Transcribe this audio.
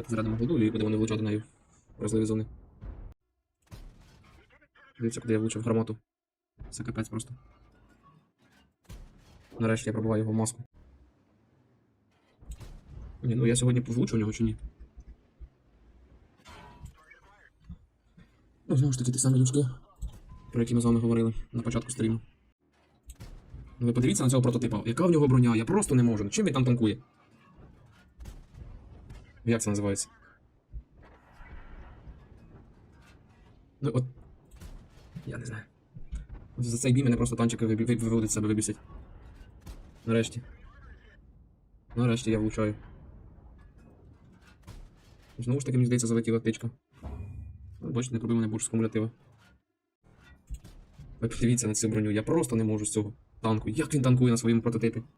Давайте зарядимо голду і будемо не влучати нею вразливі зони. Дивіться, куди я влучив гармату. Це капець просто. Нарешті я пробуваю його в маску. Ні, ну я сьогодні влучу в нього чи ні? Ну, знову ж таки, ті самі лючки, про які ми з вами говорили на початку стріму. Ну ви подивіться на цього прототипа. Яка в нього броня? Я просто не можу. Чим він там танкує? Як це називається? Ну, от. Я не знаю. За цей бій мене просто танчики виводить з себе вибісять. Нарешті. Нарешті я влучаю. Знову ж таки, мені здається, залетіла тичка. Бачите, не пробив мене бурж з кумулятива. Ви подивіться на цю броню, я просто не можу з цього танку. Як він танкує на своєму прототипі?